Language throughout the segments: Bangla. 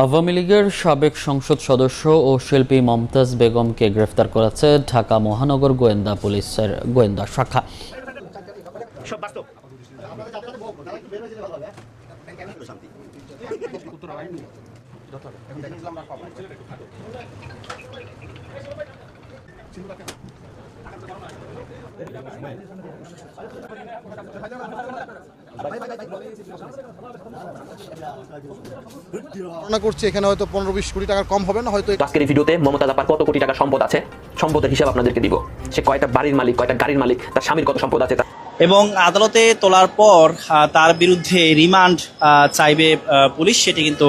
আওয়ামী লীগের সাবেক সংসদ সদস্য ও শিল্পী মমতাজ বেগমকে গ্রেফতার করেছে ঢাকা মহানগর গোয়েন্দা পুলিশের গোয়েন্দা শাখা। ধারণা করছি এখানে হয়তো পনেরো বিশ কোটি টাকার কম হবে না হয়তো তো আজকের এই ভিডিওতে মমতাজ আপার কত কোটি টাকা সম্পদ আছে? সম্পদের হিসাব আপনাদেরকে দিব। সে কয়টা বাড়ির মালিক কয়টা গাড়ির মালিক তার স্বামীর কত সম্পদ আছে এবং আদালতে তোলার পর আহ, তার বিরুদ্ধে রিমান্ড আহ, চাইবে পুলিশ সেটি কিন্তু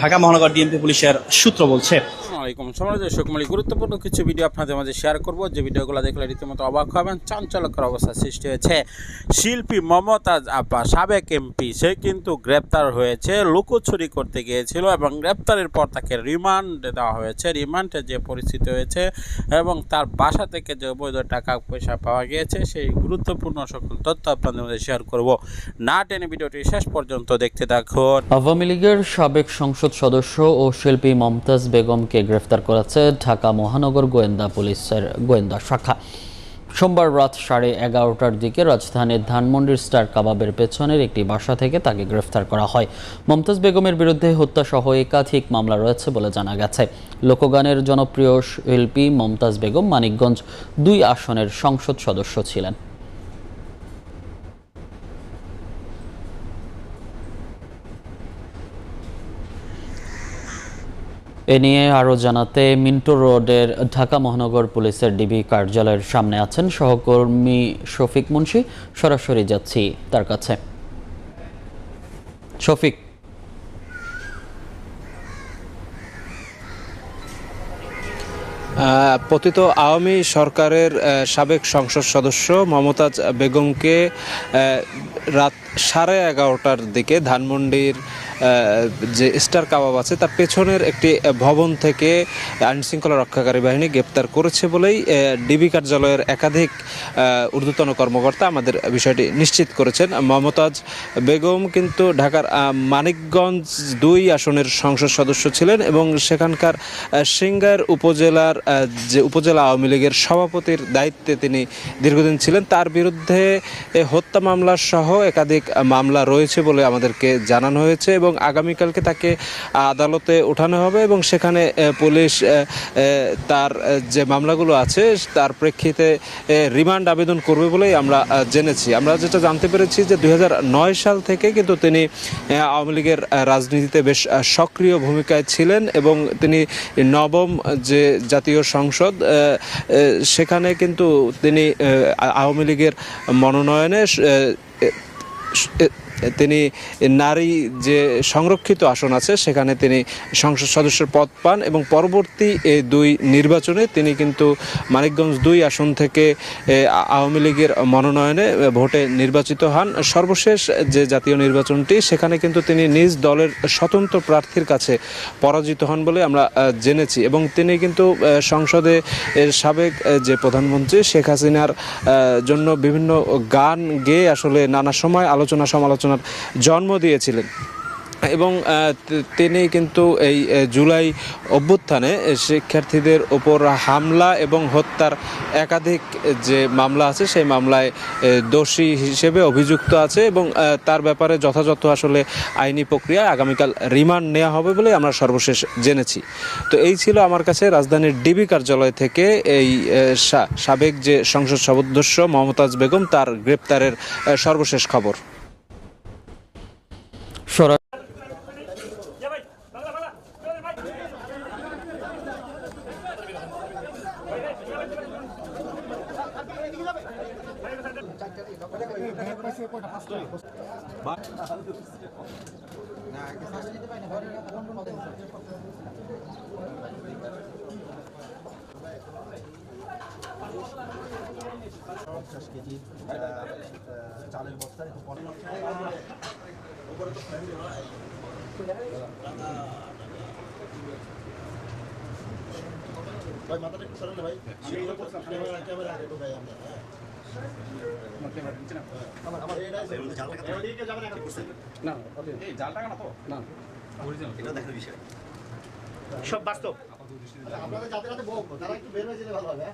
ঢাকা মহানগর ডিএমপি পুলিশের সূত্র বলছে। সমাজ গুরুত্বপূর্ণ কিছু ভিডিও আপনাদের মাঝে শেয়ার করব। যে ভিডিওগুলো দেখলে রীতিমতো অবাক হবেন চাঞ্চল্যকর অবস্থা সৃষ্টি হয়েছে। শিল্পী মমতাজ আপা সাবেক এমপি সে কিন্তু গ্রেপ্তার হয়েছে লুকোচুরি করতে গিয়েছিল এবং গ্রেপ্তারের পর তাকে রিমান্ড দেওয়া হয়েছে। রিমান্ডে যে পরিস্থিতি হয়েছে এবং তার বাসা থেকে যে অবৈধ টাকা পয়সা পাওয়া গিয়েছে সেই গুরুত্বপূর্ণ সকল তথ্য আপনাদের মধ্যে শেয়ার করব। না টেনে ভিডিওটি শেষ পর্যন্ত দেখতে থাকুন। আওয়ামী লীগের সাবেক সংসদ সদস্য ও শিল্পী মমতাজ বেগমকে গ্রেফতার করেছে ঢাকা মহানগর গোয়েন্দা পুলিশের গোয়েন্দা শাখা। সোমবার রাত সাড়ে এগারোটার দিকে রাজধানীর ধানমন্ডির স্টার কাবাবের পেছনের একটি বাসা থেকে তাকে গ্রেফতার করা হয়। মমতাজ বেগমের বিরুদ্ধে হত্যাসহ একাধিক মামলা রয়েছে বলে জানা গেছে। লোকগানের জনপ্রিয় শিল্পী মমতাজ বেগম মানিকগঞ্জ দুই আসনের সংসদ সদস্য ছিলেন। এ নিয়ে আরও জানাতে মিন্টো রোডের ঢাকা মহানগর পুলিশের ডিবি কার্যালয়ের সামনে আছেন সহকর্মী শফিক মুন্সি। সরাসরি যাচ্ছি তার কাছে। শফিক। পতিত আওয়ামী সরকারের সাবেক সংসদ সদস্য মমতাজ বেগমকে রাত সাড়ে এগারোটার দিকে ধানমন্ডির যে স্টার কাবাব আছে, তার পেছনের একটি ভবন থেকে আইনশৃঙ্খলা রক্ষাকারী বাহিনী গ্রেপ্তার করেছে বলেই ডিবি কার্যালয়ের একাধিক ঊর্ধ্বতন কর্মকর্তা আমাদের বিষয়টি নিশ্চিত করেছেন। মমতাজ বেগম কিন্তু ঢাকার মানিকগঞ্জ দুই আসনের সংসদ সদস্য ছিলেন এবং সেখানকার সিঙ্গার উপজেলার যে উপজেলা আওয়ামী লীগের সভাপতির দায়িত্বে তিনি দীর্ঘদিন ছিলেন। তার বিরুদ্ধে হত্যা মামলা সহ একাধিক আহ, মামলা রয়েছে বলে আমাদেরকে জানানো হয়েছে এবং আগামীকালকে তাকে আদালতে ওঠানো হবে এবং সেখানে পুলিশ তার যে মামলাগুলো আছে তার প্রেক্ষিতে রিমান্ড আবেদন করবে বলেই আমরা জেনেছি। আমরা যেটা জানতে পেরেছি যে দুই হাজার নয় সাল থেকে কিন্তু তিনি আওয়ামী লীগের রাজনীতিতে বেশ সক্রিয় ভূমিকায় ছিলেন এবং তিনি নবম যে জাতীয় সংসদ সেখানে কিন্তু তিনি আওয়ামী লীগের মনোনয়নে it, তিনি নারী যে সংরক্ষিত আসন আছে, সেখানে তিনি সংসদ সদস্যের পদ পান এবং পরবর্তী এই দুই নির্বাচনে তিনি কিন্তু মানিকগঞ্জ দুই আসন থেকে আওয়ামী লীগের মনোনয়নে ভোটে নির্বাচিত হন। সর্বশেষ যে জাতীয় নির্বাচনটি, সেখানে কিন্তু তিনি নিজ দলের স্বতন্ত্র প্রার্থীর কাছে পরাজিত হন বলে আমরা জেনেছি এবং তিনি কিন্তু সংসদে সাবেক যে প্রধানমন্ত্রী শেখ হাসিনার জন্য বিভিন্ন গান গেয়ে আসলে নানা সময় আলোচনা সমালোচনার জন্ম দিয়েছিলেন। এবং তিনি কিন্তু এই জুলাই অভ্যুত্থানে শিক্ষার্থীদের ওপর হামলা এবং হত্যার একাধিক যে মামলা আছে, সেই মামলায় দোষী হিসেবে অভিযুক্ত আছে এবং তার ব্যাপারে যথাযথ আসলে আইনি প্রক্রিয়া আগামীকাল রিমান্ড নেওয়া হবে বলে আমরা সর্বশেষ জেনেছি। তো এই ছিল আমার কাছে রাজধানীর ডিবি কার্যালয় থেকে এই সাবেক যে সংসদ সদস্য মমতাজ বেগম, তার গ্রেপ্তারের সর্বশেষ খবর। পঞ্চাশ কেজি চালের বস্তা একটু পনেরো ভাই মাথাটা একটু সরেন না ভাই। ক্যামেরা ক্যামেরা আগে তো ভাই আমরা হ্যাঁ।, হ্যাঁ, হ্যাঁ। সব বাস্তব। আচ্ছা, আপনাদের যাতে যাতে বউ তারা একটু বের হয়ে যেতে ভালো হবে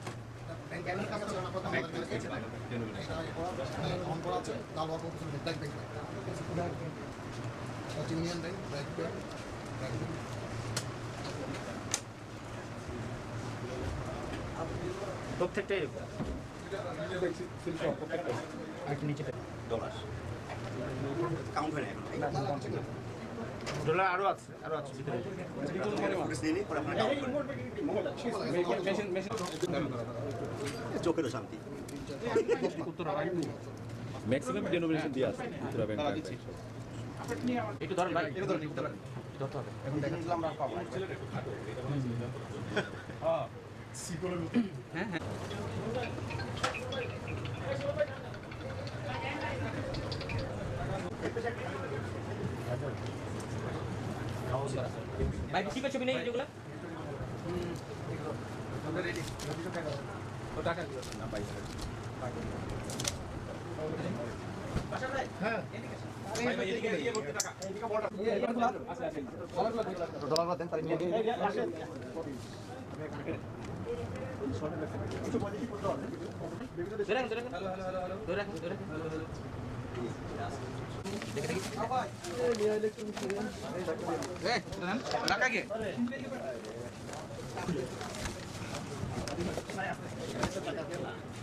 ইউনিয়ন ব্যাংক ব্যাংক ব্যাংক। এটা Union Bank, back back, back back. Dollar আরও আছে আরও আছে ভিতরে। চোখেরও শান্তি। ম্যাক্সিমাম ডেনোমিনেশন দিয়ে আছে ব্যাংক একটু ধরেন ভাই ভাই বেশি ছবি নেই যেগুলো ধরে রাখুন, ধরে। রাখুন। ধরে রাখুন, ধরে রাখুন। সময় আমার সময় দিচ্ছি ফাইন করেন তাহলে বল। ওই ভাইগুলোতে ঢুক করে। নেক্সট নেক্সট আমাদের পেতেছে ভাই আরে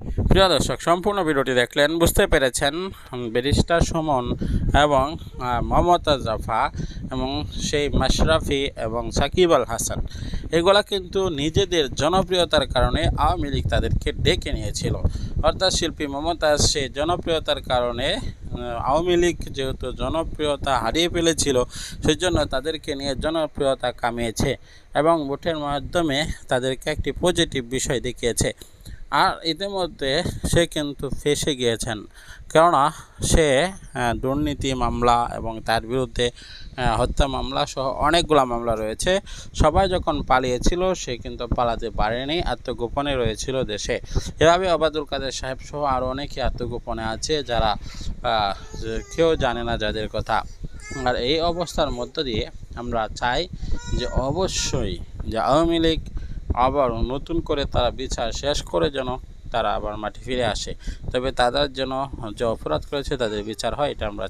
প্রিয় দর্শক, সম্পূর্ণ ভিডিওটি দেখলেন, বুঝতে পেরেছেন ব্যারিস্টার সুমন এবং মমতা জাফা এবং সেই মাশরাফি এবং সাকিব আল হাসান। এগুলা কিন্তু নিজেদের জনপ্রিয়তার কারণে আওয়ামী লীগ তাদেরকে ডেকে নিয়েছিল। অর্থাৎ শিল্পী মমতাজ সেই জনপ্রিয়তার কারণে আওয়ামী লীগ যেহেতু জনপ্রিয়তা হারিয়ে ফেলেছিল সেই জন্য তাদেরকে নিয়ে জনপ্রিয়তা কামিয়েছে এবং ভোটের মাধ্যমে তাদেরকে একটি পজিটিভ বিষয় দেখিয়েছে। আর ইতিমধ্যে সে কিন্তু ফেসে গিয়েছেন। কেননা সে দুর্নীতি মামলা এবং তার বিরুদ্ধে হত্যা মামলা সহ অনেকগুলো মামলা রয়েছে। সবাই যখন পালিয়েছিল, সে কিন্তু পালাতে পারেনি, আত্মগোপনে রয়েছিল দেশে। এভাবে অবাদুল কাদের সাহেব সহ আরও অনেকে আত্মগোপনে আছে যারা কেউ জানে না যাদের কথা। আর এই অবস্থার মধ্য দিয়ে আমরা চাই যে অবশ্যই যে আওয়ামী লীগ আবার নতুন করে তারা বিচার শেষ করে যেন তারা আবার মাঠে ফিরে আসে। তবে তাদের যেন যে অপরাধ করেছে তাদের বিচার হয়, এটা আমরা